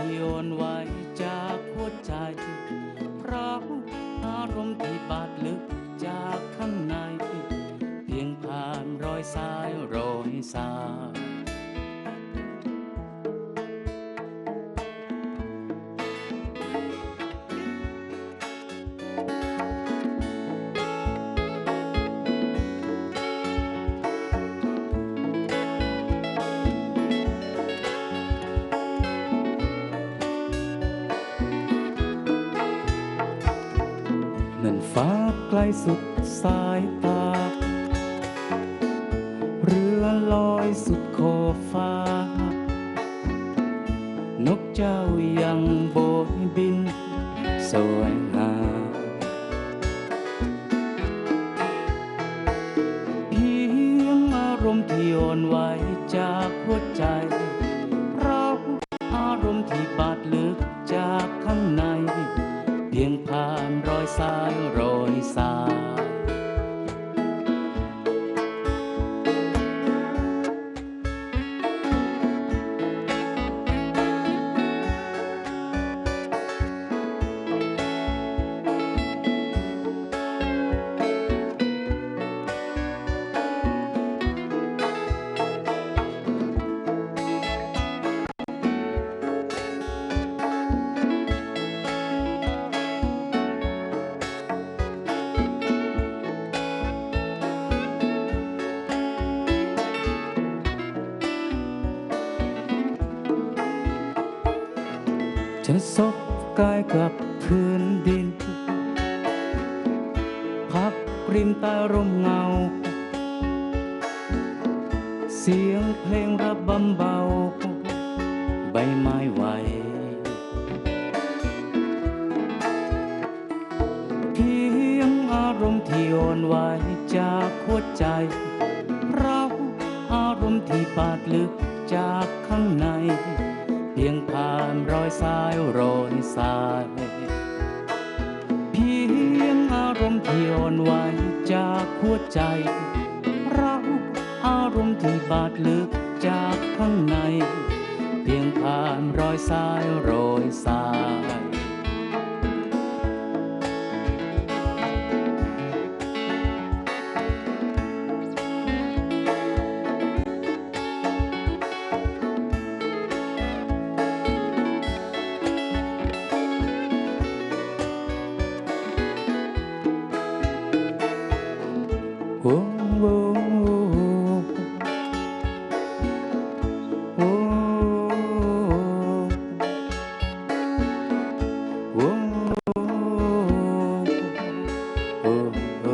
ที่โอนไว้จากหัวใจเพราะอารมณ์ที่บาดลึกจากข้างใน เพียงผ่านรอยสายรอยสาย สุดสายตา เรือลอยสุดขอบฟ้า นกเจ้ายังโบยบิน สวง กายกับพื้นดิน พักริมใต้ร่มเงา เสียงเพลงระบำเบา ใบไม้ไหวเพียงอารมณ์ที่โอนไว้จากหัวใจ เราอารมณ์ที่บาดลึก รมณ์ที่อ่อนไหวจากหัวใจเราอารมณ์ที่บาดลึกจากข้างใน เพียงผ่านรอยสายรอยสาย ข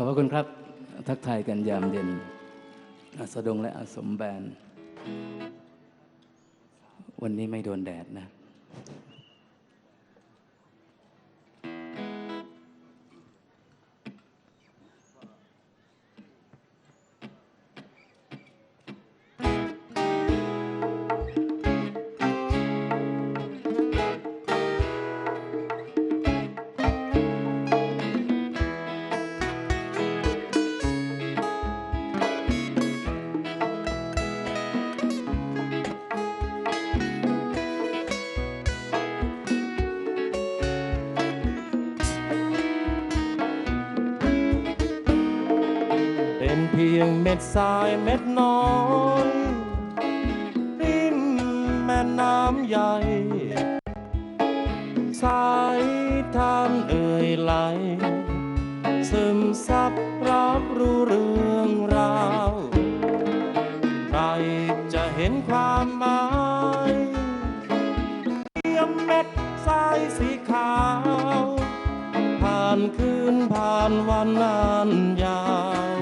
อบพระคุณครับ ทักทายกันยามเย็น อาสดงและอาสมแบน วันนี้ไม่โดนแดดนะ ม็ดทรายเม็ดน้อยริมแม่น้ำใหญ่สายทานเอ่ยไหล ซึมซับรับรู้เรื่องราวใครจะเห็นความหมายเพียงเม็ดทรายสีขาว ผ่านคืนผ่านวันนานยาว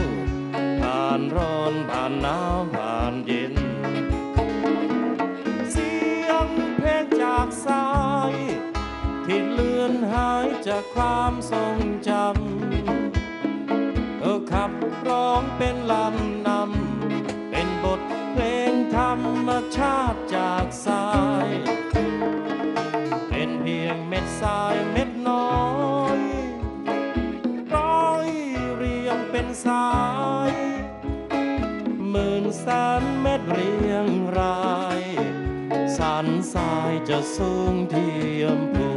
อนผ่านหนาวผ่านเย็น เสียงเพลงจากสาย ที่เลือนหายจากความทรงจำเออขับร้องเป็นลำนำ เป็นบทเพลงธรรมชาติจากทราย เป็นเพียงเม็ดทรายเม็ดน้อย ร้อยเรียงเป็นสาย แสนเม็ดเรียงราย สันทรายจะสูงเทียมพู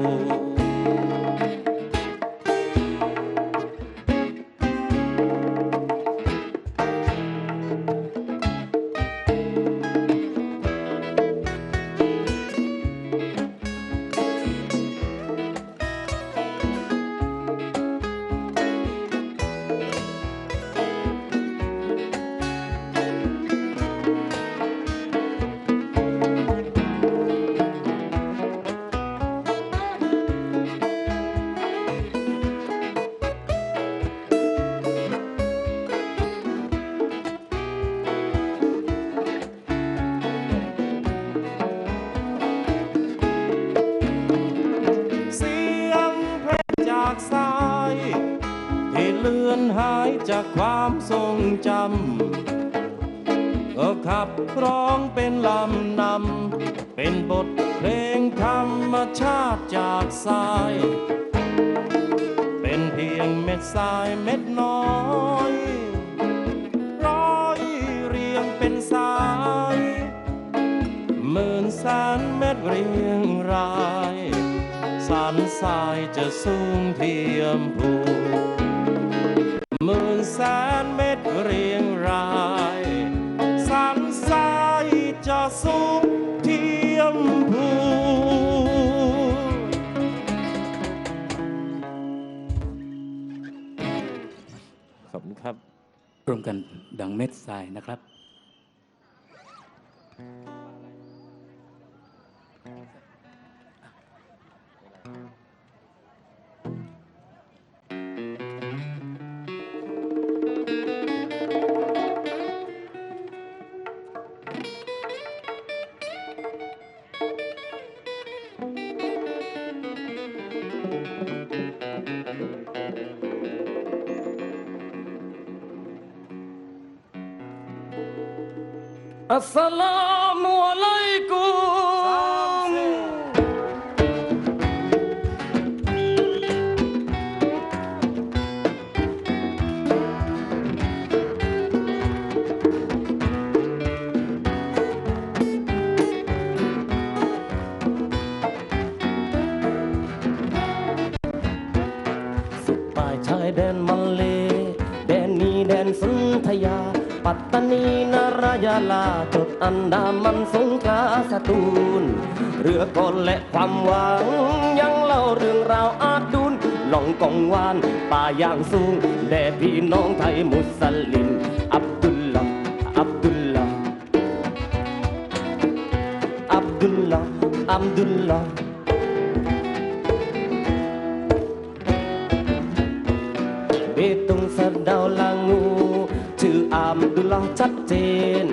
นหายจากความทรงจำก็ขับร้องเป็นลำนำ เป็นบทเพลงธรรมชาติจากสาย เป็นเพียงเม็ดทรายเม็ดน้อยร้อยเรียงเป็นสายหมื่นแสนเม็ดเรียงรายสันทรายจะสูงเทียมพู หมื่นแสนเม็ดเรียงรายสันทรายจะสูงเทียมพูขอบคุณครับ รวมกันดังเม็ดทรายนะครับ อัสสลามุอะลัยกุมสุดปลายชายแดนมาเลแดนนี้แดนสุนทยา ปัตตานีนา ยาลาจดอันดามันสงขลาสตูล เรือกลและความหวัง ยังเล่าเรื่องราวอาดุลล่องกองวานป่าอย่างสูงแด่พี่น้องไทยมุสลิมอับดุลลาอับดุลลาอับดุลลาอับดุลลาเบตุงสะดาวลังงูชื่ออามดุลลาชัดเจน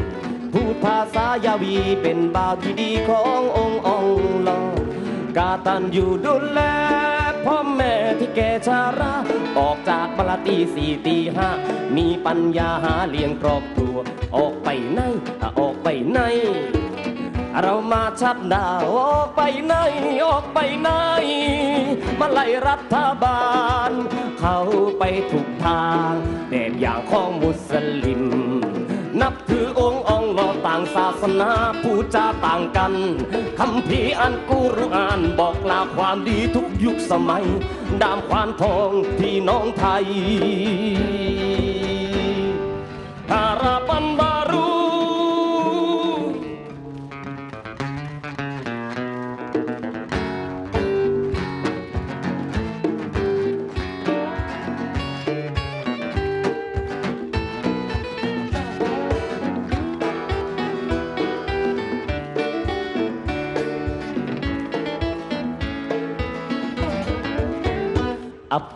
ภาษายาวีเป็นบ่าวที่ดีขององค์องค์ลองกาตันอยู่ดูแลพ่อแม่ที่แก่ชาราออกจากบลตีสี่ตีห้ามีปัญญาหาเลี้ยงครอบครัว ออกไปไหนออกไปไหน เรามาชัดดาวออกไปไหน ออกไปไหน มาไล่รัฐบาล เขาไปถูกทางแบบอย่างของมุสลิม นับถือองค์องค์ลอ ต่างศาสนาผู้จาต่างกันคำพีอันกุรอานบอกลาความดีทุกยุคสมัย ดามควานทองพี่น้องไทย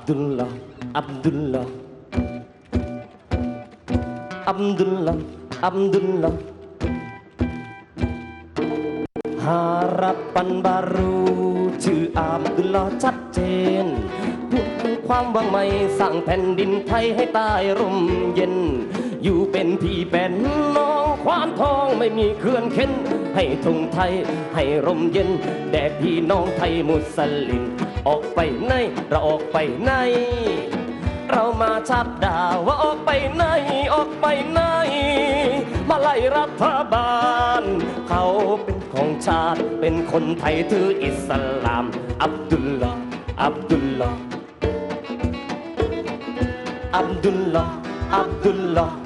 Abdullah, Abdullah, Abdullah, Abdullah. Harapan baru ชื่ออับดุลลาห์ชัดเจนความหวังใหม่สร้างแผ่นดินไทยให้ใต้ร่มเย็น อยู่เป็นพี่เป็นน้องควานทองไม่มีเคลื่อนเข็นให้ทงไทยให้ร่มเย็น แด่พี่น้องไทยมุสลิม ออกไปไหน เราออกไปไหน เรามาชัดดาวว่าออกไปไหน ออกไปไหน มาไล่รัฐบาล เขาเป็นของชาติ เป็นคนไทยถืออิสลาม อับดุลลาห์อับดุลลาห์อับดุลลาห์อับดุลลาห์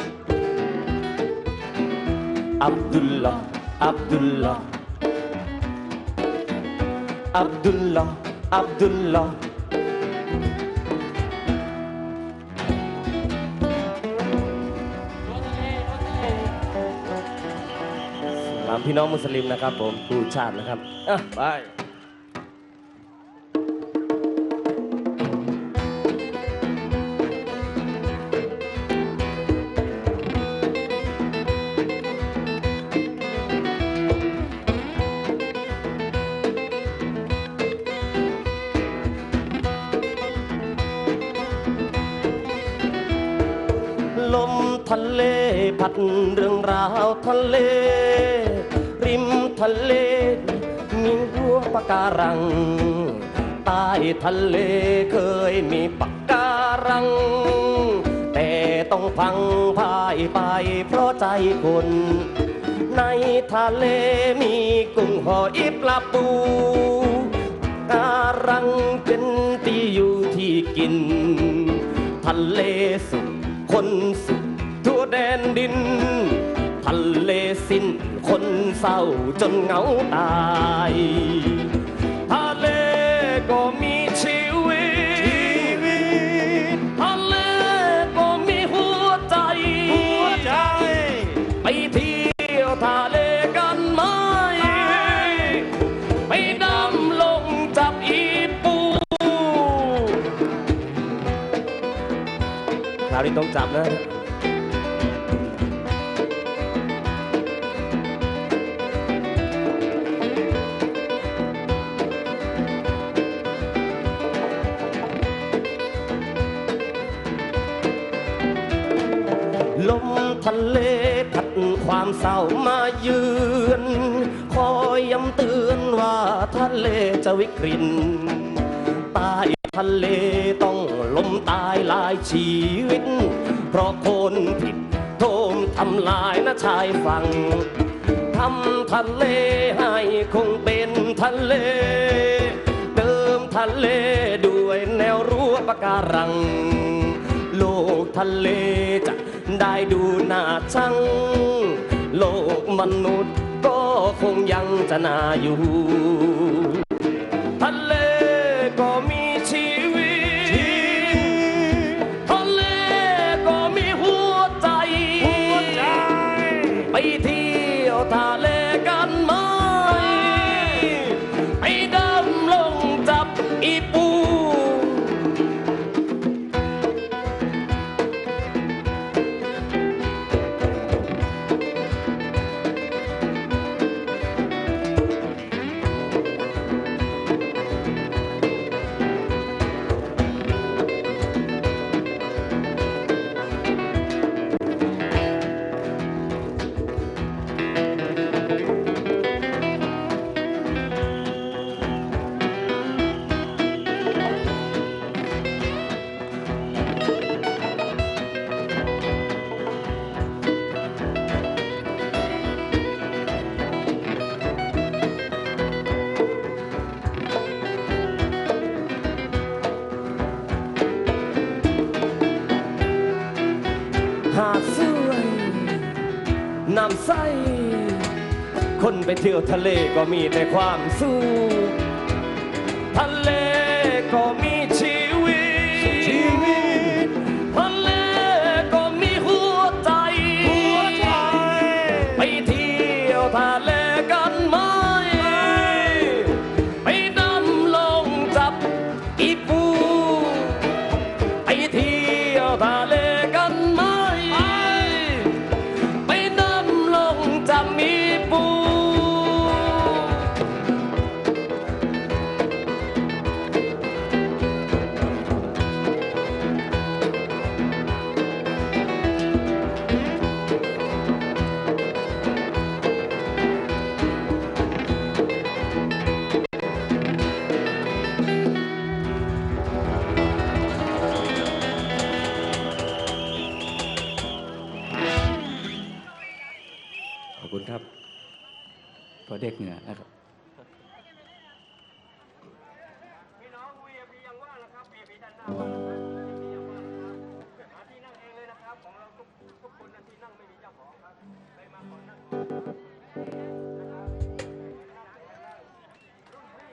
อับดุลลาห์อับดุลลาห์อับดุลลาห์อั บดุลลาห์ตามพี่น้องมุสลิมนะครับผมดูชาตินะครับอะไป ดเรื่องราวทะเล ริมทะเล มีหัวปะการัง ใต้ทะเลเคยมีปะการัง แต่ต้องพังพายไปเพราะใจคน ในทะเลมีกุ้งหอยปลาปูการังเป็นที่อยู่ที่กิน ทะเลสุขคนสุข ทั่วแดนดิน ทะเลสิ้นคนเศร้าจนเหงาตายทะเลก็มีชีวิตทะเลก็มีหัวใจไปเที่ยวทะเลกันไหมไปดำลงจับอีปู คราวนี้ต้องจับนะ เศร้ามาเยือนคอยย้ำเตือนว่าทะเลจะวิกฤตใต้ทะเลต้องล้มตายหลายชีวิต เพราะคนผิดโทมทำลายนะชายฝั่งทำทะเลให้คงเป็นทะเลเติมทะเลด้วยแนวรั้วปะการัง โลกทะเลจะได้ดูน่าชัง โลกมนุษย์ก็คงยังจะน่าอยู่ทะเล น้ำใส คนไปเที่ยวทะเลก็มีแต่ความสุขทะเลก็มีชีวิต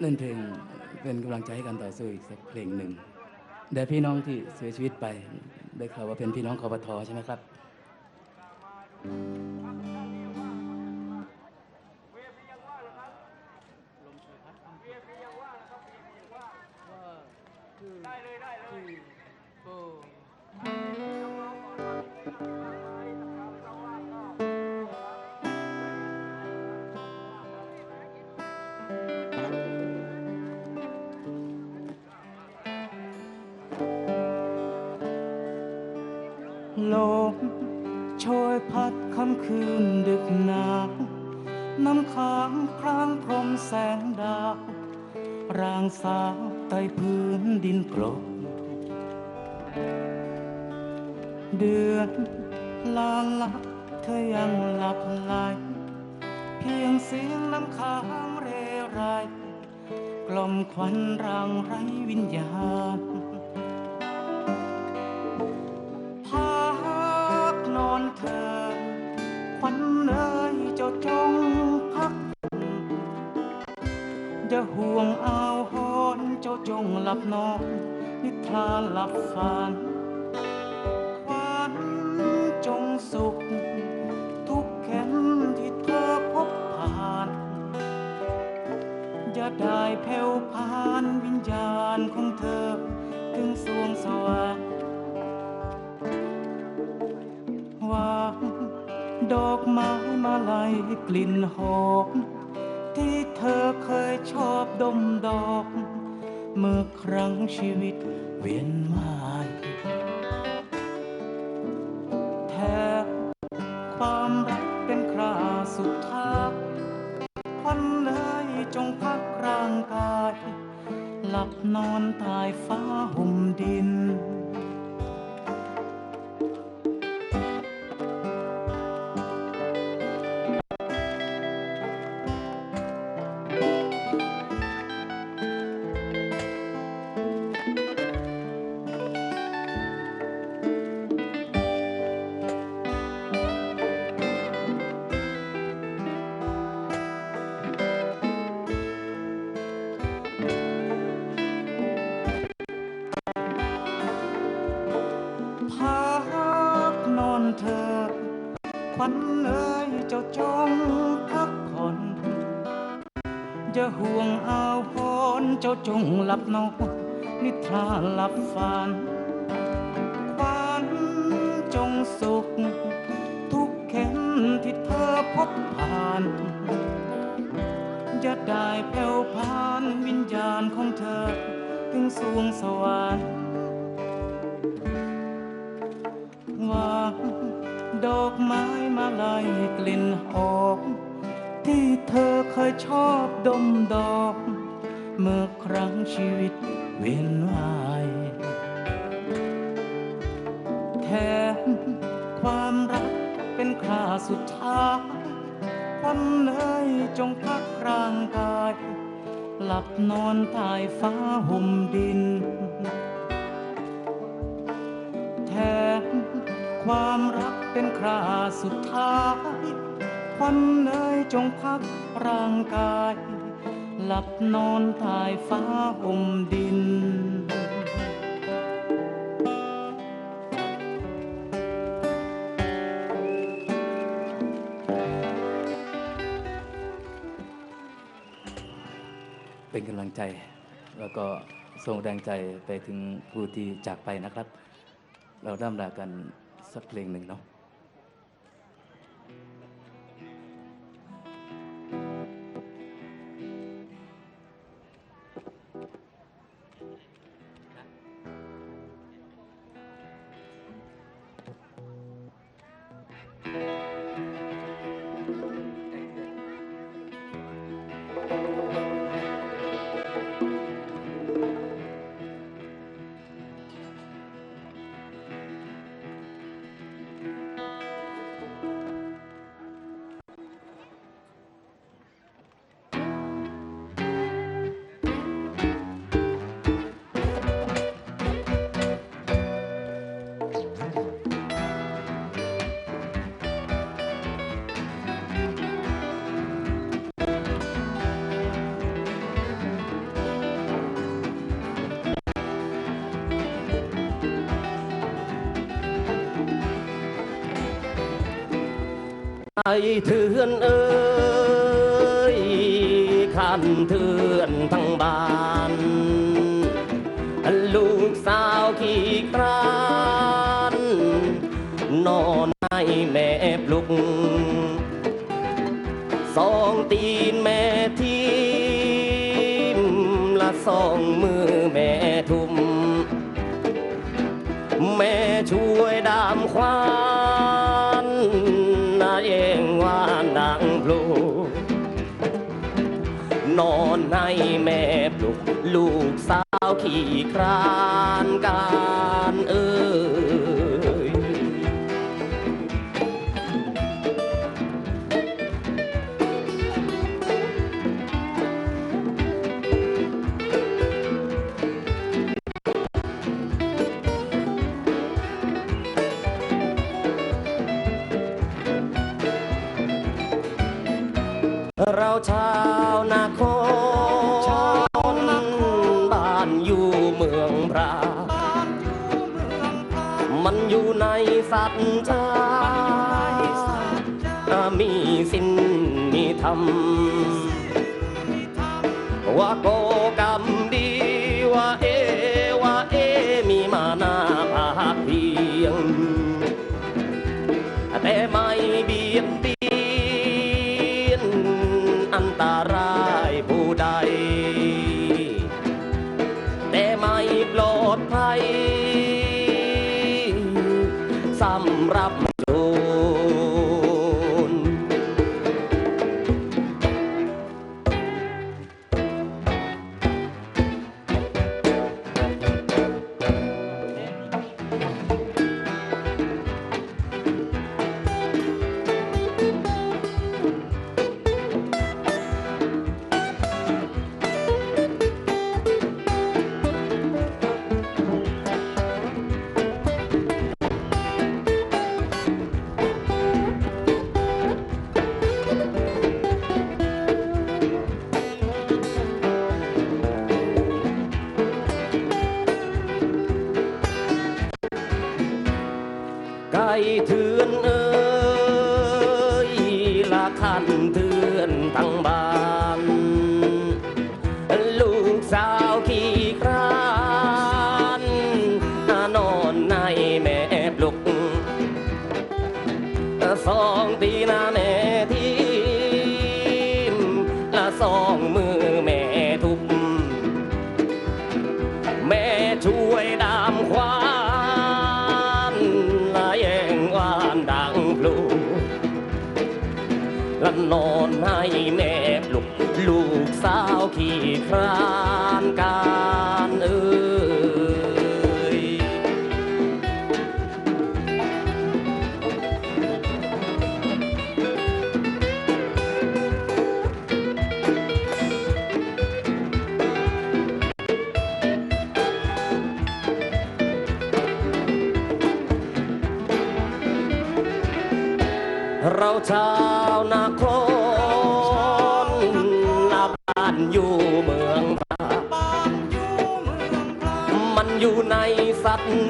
เล่นเพลงเป็นกำลังใจให้กันต่อสู้อีกสักเพลงหนึ่งแด่พี่น้องที่เสียชีวิตไปได้ข่าวว่าเป็นพี่น้องคอปทอใช่ไหมครับ ลมโชยพัดค่ำคืนดึกหนาวน้ำค้างครางพรมแสงดาวร่างสาวใต้พื้นดินกลบเดือนลาลับเธอยังหลับไหลเพียงเสียงน้ำค้างเรไรกล่อมควันรางไรวิญญาณ หลับนอนนิทานหลับฝัน เอ้ยเจ้าจงพักผ่อนอย่าห่วงเอาวหอนเจ้าจงหลับนอนนิทราหลับฝันควันจงสุข ทุกเข็นที่เธอพบผ่านจะได้แผ่วผ่านวิญญาณของเธอ ถึงสวงสวรรค์วางดอกไม้ มาลายกลิ่นหอมที่เธอเคยชอบดมดอก เมื่อครั้งชีวิตเวียนวายแทนความรักเป็นคราสุดท้ายควันเลยจงพักร่างกาย หลับนอนตายฟ้าห่มดินแทนความรัก เป็นคราสุดท้ายควันเอ้ยจงพักร่างกาย หลับนอนตายฟ้าห่มดิน เป็นกำลังใจ แล้วก็ส่งแรงใจไปถึงผู้ที่จากไปนะครับ เราร่ำลากันสักเพลงหนึ่งเนาะ ไอเถื่อนเอ้ยขันเถื่อนทั้งบ้าน ลูกสาวขี้คร้าน นอนให้แม่ปลุก สองตีนแม่ทิมละสองมือแม่ทุ่ม แม่ช่วยดามควา นอนในแม่ปลุกลูกสาวขี่ครานการเออเราชา ธรรม เถือนเอ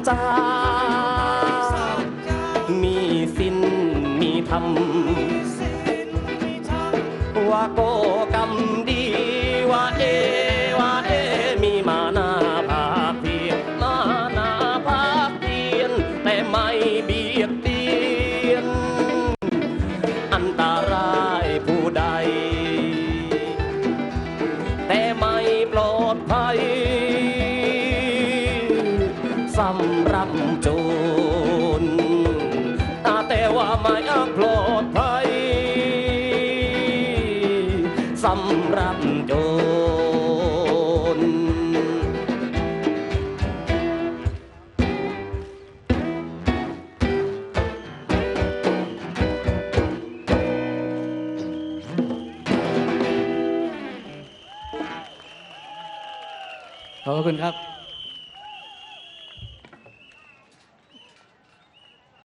จจามีสิ้นมีธรรมว่าโกก